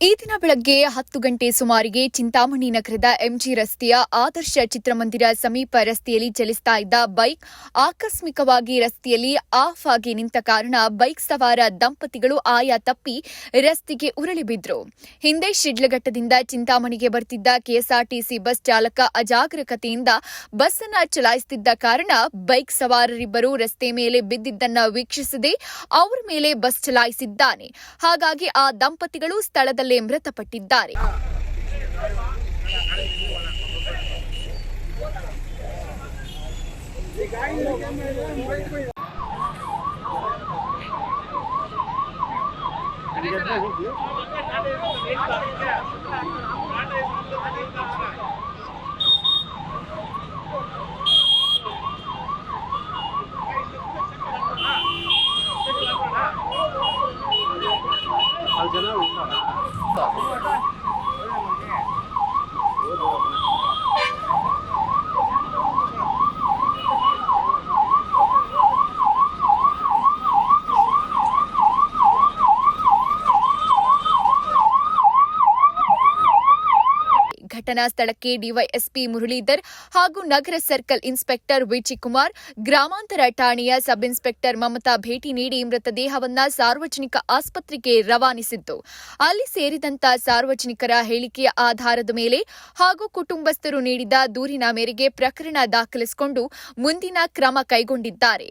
ಬೆಳಗ್ಗೆ ಹತ್ತು ಗಂಟೆ ಸುಮಾರಿಗೆ ಚಿಂತಾಮಣಿ ನಗರದ ಎಂಜಿ ರಸ್ತೆಯ ಆದರ್ಶ ಚಿತ್ರಮಂದಿರ ಸಮೀಪ ರಸ್ತೆಯಲ್ಲಿ ಚಲಿಸ್ತಾ ಇದ್ದ ಬೈಕ್ ಆಕಸ್ಮಿಕವಾಗಿ ರಸ್ತೆಯಲ್ಲಿ ಆಫ್ ಆಗಿ ನಿಂತ ಕಾರಣ ಬೈಕ್ ಸವಾರ ದಂಪತಿಗಳು ಆಯಾ ತಪ್ಪಿ ರಸ್ತೆಗೆ ಉರುಳಿ ಬಿದ್ರು. ಹಿಂದೆ ಶಿಡ್ಲಘಟ್ಟದಿಂದ ಚಿಂತಾಮಣಿಗೆ ಬರ್ತಿದ್ದ ಕೆಎಸ್ಆರ್ಟಿಸಿ ಬಸ್ ಚಾಲಕ ಅಜಾಗರೂಕತೆಯಿಂದ ಬಸ್ ಅನ್ನ ಚಲಾಯಿಸುತ್ತಿದ್ದ ಕಾರಣ ಬೈಕ್ ಸವಾರರಿಬ್ಬರು ರಸ್ತೆ ಮೇಲೆ ಬಿದ್ದಿದ್ದನ್ನ ವೀಕ್ಷಿಸದೆ ಅವರ ಮೇಲೆ ಬಸ್ ಚಲಾಯಿಸಿದ್ದಾನೆ. ಹಾಗಾಗಿ ಆ ದಂಪತಿಗಳು ಸ್ಥಳದಲ್ಲೇ ಮೃತಪಟ್ಟಿದ್ದಾರೆ. Tổng. ಘಟನಾ ಸ್ಥಳಕ್ಕೆ ಡಿವೈಎಸ್ಪಿ ಮುರಳೀಧರ್ ಹಾಗೂ ನಗರ ಸರ್ಕಲ್ ಇನ್ಸ್ಪೆಕ್ಟರ್ ವಿಜಿಕುಮಾರ್ ಗ್ರಾಮಾಂತರ ಠಾಣೆಯ ಸಬ್ ಇನ್ಸ್ಪೆಕ್ಟರ್ ಮಮತಾ ಭೇಟಿ ನೀಡಿ ಮೃತದೇಹವನ್ನ ಸಾರ್ವಜನಿಕ ಆಸ್ಪತ್ರೆಗೆ ರವಾನಿಸಿದ್ದು. ಅಲ್ಲಿ ಸೇರಿದಂತ ಸಾರ್ವಜನಿಕರ ಹೇಳಿಕೆಯ ಆಧಾರದ ಮೇಲೆ ಹಾಗೂ ಕುಟುಂಬಸ್ಥರು ನೀಡಿದ ದೂರಿನ ಮೇರೆಗೆ ಪ್ರಕರಣ ದಾಖಲಿಸಿಕೊಂಡು ಮುಂದಿನ ಕ್ರಮ ಕೈಗೊಂಡಿದ್ದಾರೆ.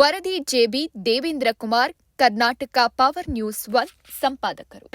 ವರದಿ JB Devendra Kumar Karnataka power news one ಸಂಪಾದಕರು.